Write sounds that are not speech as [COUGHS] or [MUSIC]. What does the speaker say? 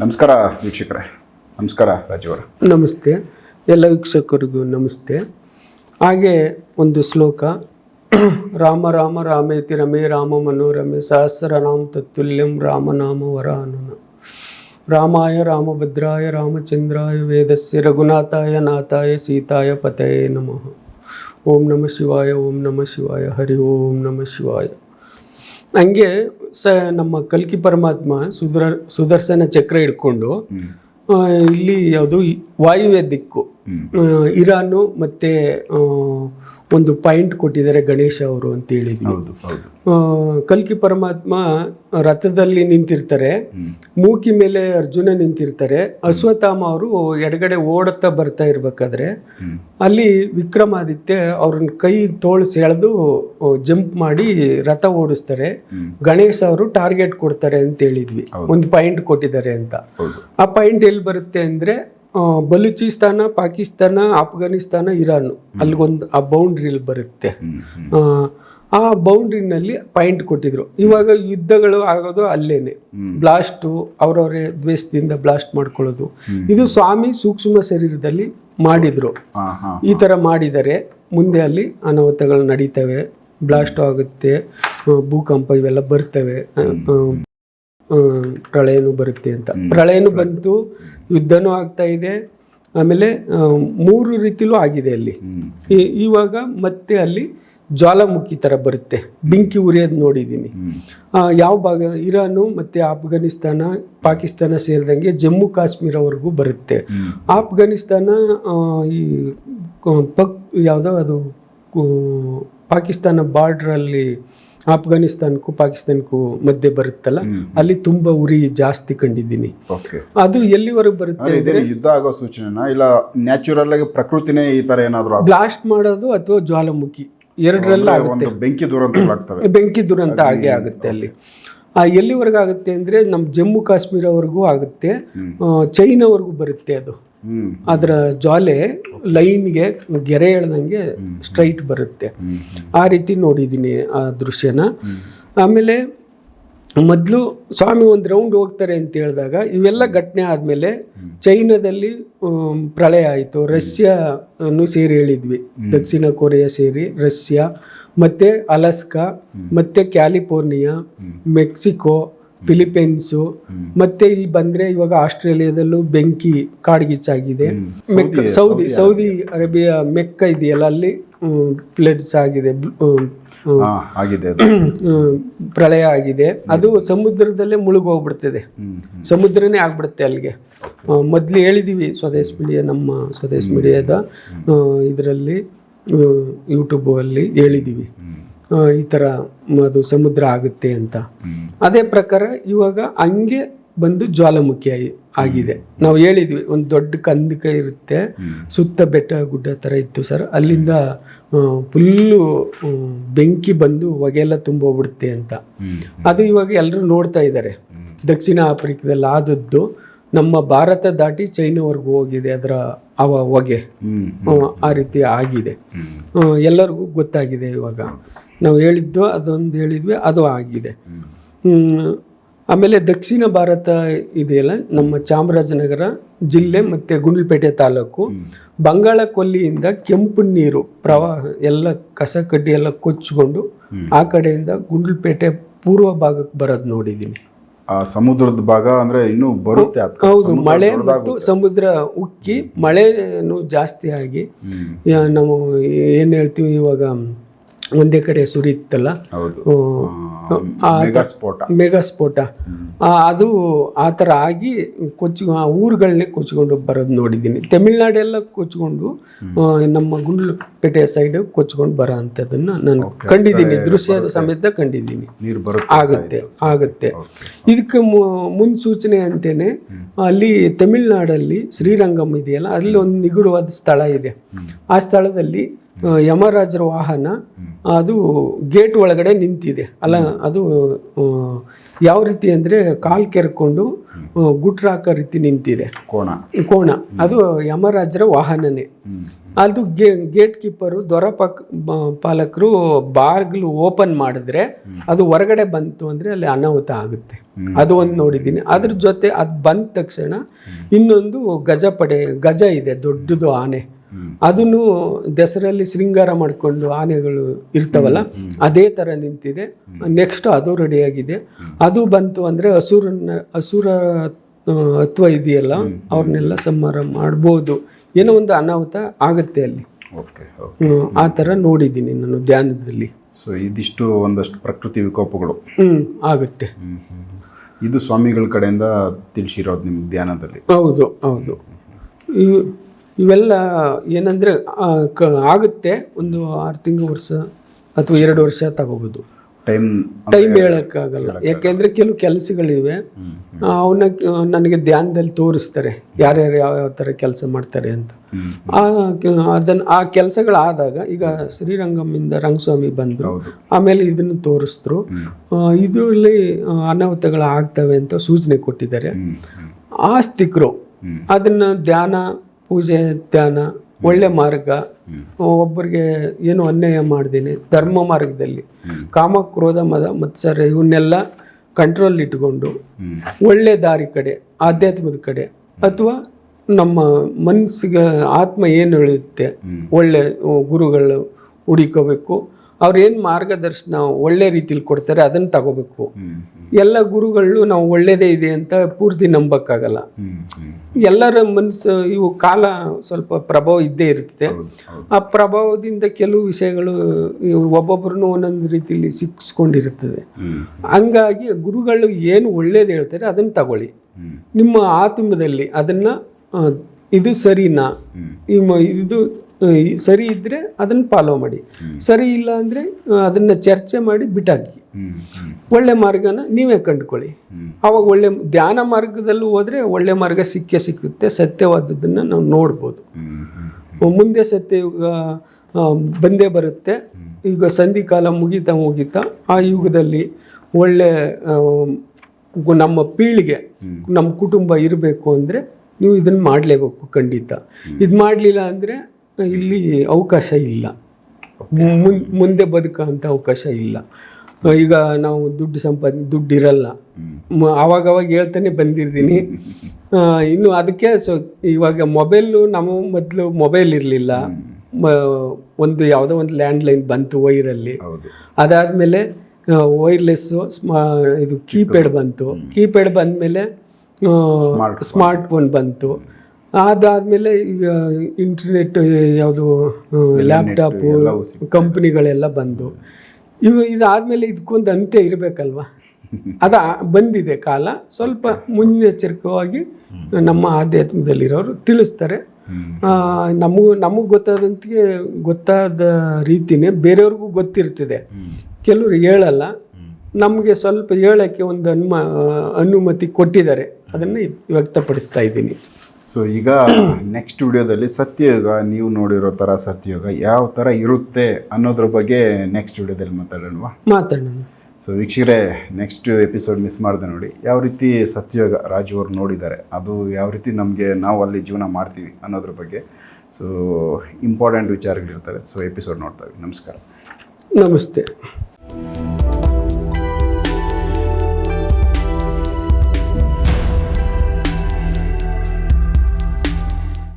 ನಮಸ್ಕಾರ ವೀಕ್ಷಕರೇ. ನಮಸ್ಕಾರ ರಾಜೀವರ. ನಮಸ್ತೆ. ಎಲ್ಲ ವೀಕ್ಷಕರಿಗೂ ನಮಸ್ತೆ. ಹಾಗೆ ಒಂದು ಶ್ಲೋಕ. ರಾಮ ರಾಮ ರಾಮೇತಿ ರಮೇ ರಾಮ ಮನೋರಮೆ ಸಹಸ್ರನಾಮ ತತ್ತುಲ್ಯಂ ರಾಮನಾಮ ವರಾನನ. ರಾಮಾಯ ರಾಮಭದ್ರಾಯ ರಾಮಚಂದ್ರಾಯ ವೇದಸ್ಯ ರಘುನಾಥಾಯ ನಾಥಾಯ ಸೀತಾಯ ಪತಯೇ ನಮಃ. ಓಂ ನಮಃ ಶಿವಾಯ, ಓಂ ನಮಃ ಶಿವಾಯ, ಹರಿ ಓಂ ನಮಃ ಶಿವಾಯ. ಹಂಗೆ ಸ ನಮ್ಮ ಕಲ್ಕಿ ಪರಮಾತ್ಮ ಸುಧರ್ ಸುದರ್ಶನ ಚಕ್ರ ಹಿಡ್ಕೊಂಡು ಇಲ್ಲಿ ಯಾವುದು ವಾಯುವ್ಯ ದಿಕ್ಕು. ಇರಾನು ಮತ್ತೆ ಒಂದು ಪಾಯಿಂಟ್ ಕೊಟ್ಟಿದ್ದಾರೆ ಗಣೇಶ ಅವರು ಅಂತ ಹೇಳಿದ್ವಿ. ಕಲ್ಕಿ ಪರಮಾತ್ಮ ರಥದಲ್ಲಿ ನಿಂತಿರ್ತಾರೆ. ಮೂಕಿ ಮೇಲೆ ಅರ್ಜುನ ನಿಂತಿರ್ತಾರೆ. ಅಶ್ವತ್ಥಾಮ ಅವರು ಎಡಗಡೆ ಓಡುತ್ತಾ ಬರ್ತಾ ಇರ್ಬೇಕಾದ್ರೆ ಅಲ್ಲಿ ವಿಕ್ರಮಾದಿತ್ಯ ಅವ್ರನ್ನ ಕೈ ತೋಳು ಸೆಳೆದು ಜಂಪ್ ಮಾಡಿ ರಥ ಓಡಿಸ್ತಾರೆ. ಗಣೇಶ ಅವರು ಟಾರ್ಗೆಟ್ ಕೊಡ್ತಾರೆ ಅಂತ ಹೇಳಿದ್ವಿ. ಒಂದು ಪಾಯಿಂಟ್ ಕೊಟ್ಟಿದ್ದಾರೆ ಅಂತ. ಆ ಪಾಯಿಂಟ್ ಎಲ್ಲಿ ಬರುತ್ತೆ ಅಂದ್ರೆ ಬಲೂಚಿಸ್ತಾನ ಪಾಕಿಸ್ತಾನ ಆಫ್ಘಾನಿಸ್ತಾನ ಇರಾನ್. ಅಲ್ಲಿಗೊಂದು ಆ ಬೌಂಡ್ರಿಲಿ ಬರುತ್ತೆ. ಆ, ಬೌಂಡ್ರಿನಲ್ಲಿ ಪಾಯಿಂಟ್ ಕೊಟ್ಟಿದ್ರು. ಇವಾಗ ಯುದ್ಧಗಳು ಆಗೋದು ಅಲ್ಲೇನೆ. ಬ್ಲಾಸ್ಟು ಅವರವರೇ ದ್ವೇಷದಿಂದ ಬ್ಲಾಸ್ಟ್ ಮಾಡ್ಕೊಳ್ಳೋದು. ಇದು ಸ್ವಾಮಿ ಸೂಕ್ಷ್ಮ ಶರೀರದಲ್ಲಿ ಮಾಡಿದ್ರು. ಈ ಥರ ಮಾಡಿದರೆ ಮುಂದೆ ಅಲ್ಲಿ ಅನಾಹುತಗಳು ನಡೀತವೆ. ಬ್ಲಾಸ್ಟ್ ಆಗುತ್ತೆ. ಭೂಕಂಪ ಇವೆಲ್ಲ ಬರ್ತವೆ. ಪ್ರಳಯನೂ ಬರುತ್ತೆ ಅಂತ. ಪ್ರಳಯನೂ ಬಂತು ಯುದ್ಧನೂ ಆಗ್ತಾ ಇದೆ. ಆಮೇಲೆ ಮೂರು ರೀತಿಲೂ ಆಗಿದೆ ಅಲ್ಲಿ. ಇವಾಗ ಮತ್ತೆ ಅಲ್ಲಿ ಜ್ವಾಲಾಮುಖಿ ಥರ ಬರುತ್ತೆ. ಬೆಂಕಿ ಉರಿಯೋದು ನೋಡಿದ್ದೀನಿ. ಯಾವ ಭಾಗ ಇರಾನು ಮತ್ತು ಆಫ್ಘಾನಿಸ್ತಾನ ಪಾಕಿಸ್ತಾನ ಸೇರಿದಂಗೆ ಜಮ್ಮು ಕಾಶ್ಮೀರವರೆಗೂ ಬರುತ್ತೆ. ಆಫ್ಘಾನಿಸ್ತಾನ ಈ ಪಕ್ ಯಾವುದೋ ಅದು ಪಾಕಿಸ್ತಾನ ಬಾರ್ಡ್ರಲ್ಲಿ ಆಫ್ಘಾನಿಸ್ತಾನಕ್ಕೂ ಪಾಕಿಸ್ತಾನಕ್ಕೂ ಮಧ್ಯೆ ಬರುತ್ತಲ್ಲ ಅಲ್ಲಿ ತುಂಬಾ ಉರಿ ಜಾಸ್ತಿ ಕಂಡಿದ್ದೀನಿ. ಅದು ಎಲ್ಲಿವರೆಗೂ ಬರುತ್ತೆ ಯುದ್ಧ ಆಗೋ ಸೂಚನೆ ಇಲ್ಲ ನ್ಯಾಚುರಲ್ ಆಗಿ ಪ್ರಕೃತಿನೇ ಈ ತರ ಏನಾದ್ರು ಬ್ಲಾಸ್ಟ್ ಮಾಡೋದು ಅಥವಾ ಜ್ವಾಲಾಮುಖಿ ಎರಡರಲ್ಲ ಆಗುತ್ತೆ. ಬೆಂಕಿ ದುರಂತ [COUGHS] ಬೆಂಕಿ ದುರಂತ ಹಾಗೆ ಆಗುತ್ತೆ ಅಲ್ಲಿ. ಆ ಎಲ್ಲಿವರೆಗೂ ಆಗುತ್ತೆ ಅಂದ್ರೆ ನಮ್ಮ ಜಮ್ಮು ಕಾಶ್ಮೀರವರೆಗೂ ಆಗುತ್ತೆ. ಚೈನಾವರೆಗೂ ಬರುತ್ತೆ ಅದು. ಅದರ ಜ್ವಾಲೆ ಲೈನ್ಗೆ ಗೆರೆ ಎಳ್ದಂಗೆ ಸ್ಟ್ರೈಟ್ ಬರುತ್ತೆ. ಆ ರೀತಿ ನೋಡಿದ್ದೀನಿ ಆ ದೃಶ್ಯನ. ಆಮೇಲೆ ಮೊದಲು ಸ್ವಾಮಿ ಒಂದು ರೌಂಡ್ ಹೋಗ್ತಾರೆ ಅಂತ ಹೇಳಿದಾಗ ಇವೆಲ್ಲ ಘಟನೆ ಆದಮೇಲೆ ಚೈನಾದಲ್ಲಿ ಪ್ರಳಯ ಆಯಿತು. ರಷ್ಯಾನು ಸೇರಿ ಹೇಳಿದ್ವಿ. ದಕ್ಷಿಣ ಕೊರಿಯಾ ಸೇರಿ ರಷ್ಯಾ, ಮತ್ತು ಅಲಸ್ಕಾ, ಮತ್ತು ಕ್ಯಾಲಿಫೋರ್ನಿಯಾ, ಮೆಕ್ಸಿಕೋ ಫಿಲಿಪೈನ್ಸು ಮತ್ತೆ ಇಲ್ಲಿ ಬಂದ್ರೆ ಇವಾಗ ಆಸ್ಟ್ರೇಲಿಯಾದಲ್ಲೂ ಬೆಂಕಿ ಕಾಡ್ಗಿಚ್ಚಾಗಿದೆ. ಮೆಕ್ ಸೌದಿ ಸೌದಿ ಅರೇಬಿಯಾ ಮೆಕ್ಕ ಇದೆಯಲ್ಲ ಅಲ್ಲಿ ಫ್ಲಡ್ಸ್ ಆಗಿದೆ ಆಗಿದೆ ಪ್ರಳಯ ಆಗಿದೆ. ಅದು ಸಮುದ್ರದಲ್ಲೇ ಮುಳುಗೋಗ್ಬಿಡ್ತದೆ. ಸಮುದ್ರನೇ ಆಗ್ಬಿಡುತ್ತೆ ಅಲ್ಲಿಗೆ. ಮೊದಲು ಹೇಳಿದೀವಿ ಸ್ವದೇಶ್ ಮೀಡಿಯಾ ನಮ್ಮ ಸ್ವದೇಶ್ ಮೀಡಿಯಾದ ಇದರಲ್ಲಿ ಯೂಟ್ಯೂಬಲ್ಲಿ ಹೇಳಿದ್ದೀವಿ ಈ ಥರ ಅದು ಸಮುದ್ರ ಆಗುತ್ತೆ ಅಂತ. ಅದೇ ಪ್ರಕಾರ ಇವಾಗ ಹಂಗೆ ಬಂದು ಜ್ವಾಲಾಮುಖಿ ಆಗಿದೆ. ನಾವು ಹೇಳಿದ್ವಿ, ಒಂದು ದೊಡ್ಡ ಕಂದಕ ಇರುತ್ತೆ. ಸುತ್ತ ಬೆಟ್ಟ ಗುಡ್ಡ ಥರ ಇತ್ತು ಸರ್. ಅಲ್ಲಿಂದ ಫುಲ್ಲು ಬೆಂಕಿ ಬಂದು ಹೊಗೆಲ್ಲ ತುಂಬೋಗ್ಬಿಡುತ್ತೆ ಅಂತ. ಅದು ಇವಾಗ ಎಲ್ಲರೂ ನೋಡ್ತಾ ಇದ್ದಾರೆ ದಕ್ಷಿಣ ಆಫ್ರಿಕಾದಲ್ಲಿ ಆದದ್ದು ನಮ್ಮ ಭಾರತ ದಾಟಿ ಚೈನಾವರೆಗೂ ಹೋಗಿದೆ ಅದರ ಅವ ಹೊಗೆ. ಆ, ರೀತಿ ಆಗಿದೆ. ಎಲ್ಲರಿಗೂ ಗೊತ್ತಾಗಿದೆ ಇವಾಗ. ನಾವು ಹೇಳಿದ್ದು ಅದೊಂದು ಹೇಳಿದ್ವಿ ಅದು ಆಗಿದೆ. ಆಮೇಲೆ ದಕ್ಷಿಣ ಭಾರತ ಇದೆಯಲ್ಲ ನಮ್ಮ ಚಾಮರಾಜನಗರ ಜಿಲ್ಲೆ ಮತ್ತು ಗುಂಡ್ಲುಪೇಟೆ ತಾಲೂಕು. ಬಂಗಾಳ ಕೊಲ್ಲಿಯಿಂದ ಕೆಂಪು ನೀರು ಪ್ರವಾಹ ಎಲ್ಲ ಕಸ ಕಡ್ಡಿ ಎಲ್ಲ ಕೊಚ್ಚಿಕೊಂಡು ಆ ಕಡೆಯಿಂದ ಗುಂಡ್ಲುಪೇಟೆ ಪೂರ್ವ ಭಾಗಕ್ಕೆ ಬರೋದು ನೋಡಿದ್ದೀನಿ. ಆ ಸಮುದ್ರದ ಭಾಗ ಅಂದ್ರೆ ಇನ್ನು ಬರುತ್ತೆ. ಹೌದು ಮಳೆ ಮತ್ತು ಸಮುದ್ರ ಉಕ್ಕಿ ಮಳೆನು ಜಾಸ್ತಿ ಆಗಿ ನಾವು ಏನು ಹೇಳ್ತೀವಿ ಇವಾಗ ಒಂದೇ ಕಡೆ ಸುರಿಯುತ್ತಲ್ಲ? ಹೌದು. ಮೆಗಾ ಸ್ಫೋಟ ಮೆಗಾ ಸ್ಫೋಟ ಅದು ಆ ಥರ ಆಗಿ ಕೊಚ್ಚಿ ಆ ಊರುಗಳನ್ನೇ ಕೊಚ್ಕೊಂಡು ಬರೋದು ನೋಡಿದ್ದೀನಿ. ತಮಿಳ್ನಾಡೆಲ್ಲ ಕೊಚ್ಕೊಂಡು ನಮ್ಮ ಗುಂಡ್ಲುಪೇಟೆ ಸೈಡ್ ಕೊಚ್ಕೊಂಡು ಬರೋ ಅಂಥದ್ದನ್ನು ನಾನು ಕಂಡಿದ್ದೀನಿ. ದೃಶ್ಯ ಸಮೇತ ಕಂಡಿದ್ದೀನಿ. ಆಗುತ್ತೆ ಆಗುತ್ತೆ. ಇದಕ್ಕೆ ಮುನ್ಸೂಚನೆ ಅಂತೇನೆ ಅಲ್ಲಿ ತಮಿಳ್ನಾಡಲ್ಲಿ ಶ್ರೀರಂಗಂ ಇದೆಯಲ್ಲ ಅಲ್ಲಿ ಒಂದು ನಿಗೂಢವಾದ ಸ್ಥಳ ಇದೆ. ಆ ಸ್ಥಳದಲ್ಲಿ ಯಮರಾಜರ ವಾಹನ ಅದು ಗೇಟ್ ಒಳಗಡೆ ನಿಂತಿದೆ. ಅಲ್ಲ ಅದು ಯಾವ ರೀತಿ ಅಂದರೆ ಕಾಲು ಕೆರ್ಕೊಂಡು ಗುಟ್ರಾಕ ರೀತಿ ನಿಂತಿದೆ. ಕೋಣ. ಕೋಣ. ಅದು ಯಮರಾಜರ ವಾಹನನೇ. ಅದು ಗೇ ಗೇಟ್ ಕೀಪರು ದೊರ ಪಕ್ ಪಾಲಕರು ಬಾಗಿಲು ಓಪನ್ ಮಾಡಿದ್ರೆ ಅದು ಹೊರಗಡೆ ಬಂತು ಅಂದರೆ ಅಲ್ಲಿ ಅನಾಹುತ ಆಗುತ್ತೆ. ಅದು ಒಂದು ನೋಡಿದ್ದೀನಿ. ಅದ್ರ ಜೊತೆ ಅದು ಬಂದ ತಕ್ಷಣ ಇನ್ನೊಂದು ಗಜ ಪಡೆ ಗಜ ಇದೆ ದೊಡ್ಡದು ಆನೆ. ಅದನ್ನು ದಸರಲ್ಲಿ ಶೃಂಗಾರ ಮಾಡಿಕೊಂಡು ಆನೆಗಳು ಇರ್ತಾವಲ್ಲ ಅದೇ ಥರ ನಿಂತಿದೆ. ನೆಕ್ಸ್ಟ್ ಅದು ರೆಡಿಯಾಗಿದೆ ಅದು ಬಂತು ಅಂದರೆ ಹಸುರನ್ನ ಹಸುರ ಅಥವಾ ಇದೆಯಲ್ಲ ಅವ್ರನ್ನೆಲ್ಲ ಸಂಹಾರ ಮಾಡ್ಬೋದು. ಏನೋ ಒಂದು ಅನಾಹುತ ಆಗುತ್ತೆ ಅಲ್ಲಿ. ಆ ಥರ ನೋಡಿದ್ದೀನಿ ನಾನು ಧ್ಯಾನದಲ್ಲಿ. ಸೊ ಇದಿಷ್ಟು ಒಂದಷ್ಟು ಪ್ರಕೃತಿ ವಿಕೋಪಗಳು. ಹ್ಮ್ ಆಗುತ್ತೆ. ಇದು ಸ್ವಾಮಿಗಳ ಕಡೆಯಿಂದ ತಿಳಿಸಿರೋದು ನಿಮ್ಮ ಧ್ಯಾನದಲ್ಲಿ. ಹೌದು ಹೌದು. ಇವೆಲ್ಲ ಏನಂದರೆ ಕ ಆಗುತ್ತೆ ಒಂದು ಆರು ತಿಂಗಳು ವರ್ಷ ಅಥವಾ ಎರಡು ವರ್ಷ ತಗೋಬೋದು. ಟೈಮ್ ಟೈಮ್ ಹೇಳೋಕ್ಕಾಗಲ್ಲ. ಯಾಕೆಂದರೆ ಕೆಲವು ಕೆಲಸಗಳಿವೆ. ಅವನ್ನ ನನಗೆ ಧ್ಯಾನದಲ್ಲಿ ತೋರಿಸ್ತಾರೆ. ಯಾರ್ಯಾರು ಯಾವ್ಯಾವ ಯಾವ ಥರ ಕೆಲಸ ಮಾಡ್ತಾರೆ ಅಂತ. ಆ ಅದನ್ನು ಆ ಕೆಲಸಗಳಾದಾಗ ಈಗ ಶ್ರೀರಂಗಮಿಂದ ರಂಗಸ್ವಾಮಿ ಬಂದರು. ಆಮೇಲೆ ಇದನ್ನು ತೋರಿಸಿದ್ರು. ಇದರಲ್ಲಿ ಅನಾಹುತಗಳು ಆಗ್ತವೆ ಅಂತ ಸೂಚನೆ ಕೊಟ್ಟಿದ್ದಾರೆ. ಆಸ್ತಿಕರು ಅದನ್ನ ಧ್ಯಾನ ಪೂಜೆ ಧ್ಯಾನ ಒಳ್ಳೆ ಮಾರ್ಗ. ಒಬ್ಬರಿಗೆ ಏನು ಅನ್ಯಾಯ ಮಾಡ್ದೇನೆ ಧರ್ಮ ಮಾರ್ಗದಲ್ಲಿ. ಕಾಮ ಕ್ರೋಧ ಮದ ಮತ್ಸರ ಇವನ್ನೆಲ್ಲ ಕಂಟ್ರೋಲ್ ಇಟ್ಕೊಂಡು ಒಳ್ಳೆ ದಾರಿ ಕಡೆ ಆಧ್ಯಾತ್ಮದ ಕಡೆ ಅಥವಾ ನಮ್ಮ ಮನಸ್ಸಿಗೆ ಆತ್ಮ ಏನು ಹೇಳುತ್ತೆ ಒಳ್ಳೆ ಗುರುಗಳು ಹುಡುಕೋಬೇಕು. ಅವ್ರು ಏನು ಮಾರ್ಗದರ್ಶನ ಒಳ್ಳೆ ರೀತಿಲಿ ಕೊಡ್ತಾರೆ ಅದನ್ನು ತಗೋಬೇಕು. ಎಲ್ಲ ಗುರುಗಳು ನಾವು ಒಳ್ಳೇದೇ ಇದೆ ಅಂತ ಪೂರ್ತಿ ನಂಬಕ್ಕಾಗಲ್ಲ. ಎಲ್ಲರ ಮನಸ್ಸು ಇವು ಕಾಲ ಸ್ವಲ್ಪ ಪ್ರಭಾವ ಇದ್ದೇ ಹೌದು ಆ ಪ್ರಭಾವದಿಂದ ಕೆಲವು ವಿಷಯಗಳು ಒಬ್ಬೊಬ್ಬರನ್ನು ಒಂದೊಂದು ರೀತಿಯಲ್ಲಿ ಸಿಕ್ಸ್ಕೊಂಡಿರ್ತದೆ ಹಂಗಾಗಿ ಗುರುಗಳು ಏನು ಒಳ್ಳೇದು ಹೇಳ್ತಾರೆ ಅದನ್ನು ತಗೊಳ್ಳಿ. ನಿಮ್ಮ ಆತ್ಮದಲ್ಲಿ ಅದನ್ನು ಇದು ಸರಿನಾ? ಇದು ಸರಿ ಇದ್ದರೆ ಅದನ್ನು ಫಾಲೋ ಮಾಡಿ. ಸರಿ ಇಲ್ಲ ಅಂದರೆ ಅದನ್ನು ಚರ್ಚೆ ಮಾಡಿ ಬಿಟ್ಟಾಕಿ. ಒಳ್ಳೆ ಮಾರ್ಗನ ನೀವೇ ಕಂಡುಕೊಳ್ಳಿ. ಆವಾಗ ಒಳ್ಳೆ ಧ್ಯಾನ ಮಾರ್ಗದಲ್ಲೂ ಹೋದರೆ ಒಳ್ಳೆ ಮಾರ್ಗ ಸಿಕ್ಕೇ ಸಿಕ್ಕುತ್ತೆ ಸತ್ಯವಾದದ್ದನ್ನು ನಾವು ನೋಡ್ಬೋದು. ಮುಂದೆ ಸತ್ಯಯುಗ ಬಂದೇ ಬರುತ್ತೆ. ಈಗ ಸಂಧಿ ಕಾಲ ಮುಗಿತಾ ಮುಗಿತಾ ಆ ಯುಗದಲ್ಲಿ ಒಳ್ಳೆ ನಮ್ಮ ಪೀಳಿಗೆ ನಮ್ಮ ಕುಟುಂಬ ಇರಬೇಕು ಅಂದರೆ ನೀವು ಇದನ್ನು ಮಾಡಲೇಬೇಕು ಖಂಡಿತ. ಇದು ಮಾಡಲಿಲ್ಲ ಅಂದರೆ ಇಲ್ಲಿ ಅವಕಾಶ ಇಲ್ಲ. ಮುಂದೆ ಬದುಕುವಂಥ ಅವಕಾಶ ಇಲ್ಲ. ಈಗ ನಾವು ದುಡ್ಡು ಸಂಪಾದನೆ ದುಡ್ಡು ಇರಲ್ಲ ಅವಾಗ ಹೇಳ್ತಾನೆ ಬಂದಿದ್ದೀನಿ ಇನ್ನು ಅದಕ್ಕೆ ಸೊ ಇವಾಗ ಮೊಬೈಲು ನಮ್ಮ ಮೊದಲು ಮೊಬೈಲ್ ಇರಲಿಲ್ಲ. ಒಂದು ಯಾವುದೋ ಒಂದು ಲ್ಯಾಂಡ್ಲೈನ್ ಬಂತು ವೈರಲ್ಲಿ. ಅದಾದಮೇಲೆ ವೈರ್ಲೆಸ್ಸು ಸ್ಮಾ ಇದು ಕೀಪ್ಯಾಡ್ ಬಂತು. ಕೀಪ್ಯಾಡ್ ಬಂದಮೇಲೆ ಸ್ಮಾರ್ಟ್ ಫೋನ್ ಬಂತು. ಅದಾದಮೇಲೆ ಈಗ ಇಂಟರ್ನೆಟ್ ಯಾವುದು ಲ್ಯಾಪ್ಟಾಪು. ಕಂಪ್ನಿಗಳೆಲ್ಲ ಬಂದು. ಇವು ಇದಾದಮೇಲೆ ಇದಕ್ಕೊಂದು ಅಂತ್ಯ ಇರಬೇಕಲ್ವ? ಅದ ಬಂದಿದೆ ಕಾಲ. ಸ್ವಲ್ಪ ಮುನ್ನೆಚ್ಚರಿಕವಾಗಿ ನಮ್ಮ ಆಧ್ಯಾತ್ಮದಲ್ಲಿರೋರು ತಿಳಿಸ್ತಾರೆ. ನಮಗೂ ನಮಗೆ ಗೊತ್ತಾದಂತೆ ಗೊತ್ತಾದ ರೀತಿನೇ ಬೇರೆಯವ್ರಿಗೂ ಗೊತ್ತಿರ್ತದೆ. ಕೆಲವರು ಹೇಳಲ್ಲ. ನಮಗೆ ಸ್ವಲ್ಪ ಹೇಳೋಕ್ಕೆ ಒಂದು ಅನುಮ ಅನುಮತಿ ಕೊಟ್ಟಿದ್ದಾರೆ. ಅದನ್ನು ವ್ಯಕ್ತಪಡಿಸ್ತಾ ಇದ್ದೀನಿ. ಸೊ ಈಗ ನೆಕ್ಸ್ಟ್ ವಿಡಿಯೋದಲ್ಲಿ ಸತ್ಯಯುಗ ನೀವು ನೋಡಿರೋ ಥರ ಸತ್ಯಯುಗ ಯಾವ ಥರ ಇರುತ್ತೆ ಅನ್ನೋದ್ರ ಬಗ್ಗೆ ನೆಕ್ಸ್ಟ್ ವಿಡಿಯೋದಲ್ಲಿ ಮಾತಾಡೋಣವಾ? ಮಾತಾಡೋಣ. ಸೊ ವೀಕ್ಷಕರೇ ನೆಕ್ಸ್ಟ್ ಎಪಿಸೋಡ್ ಮಿಸ್ ಮಾಡಿದೆ ನೋಡಿ. ಯಾವ ರೀತಿ ಸತ್ಯಯೋಗ ರಾಜು ಅವರು ನೋಡಿದ್ದಾರೆ ಅದು ಯಾವ ರೀತಿ ನಮಗೆ ನಾವು ಅಲ್ಲಿ ಜೀವನ ಮಾಡ್ತೀವಿ ಅನ್ನೋದ್ರ ಬಗ್ಗೆ. ಸೊ ಇಂಪಾರ್ಟೆಂಟ್ ವಿಚಾರಗಳಿರ್ತವೆ ಸೊ ಎಪಿಸೋಡ್ ನೋಡ್ತಾ ನಮಸ್ಕಾರ. ನಮಸ್ತೆ.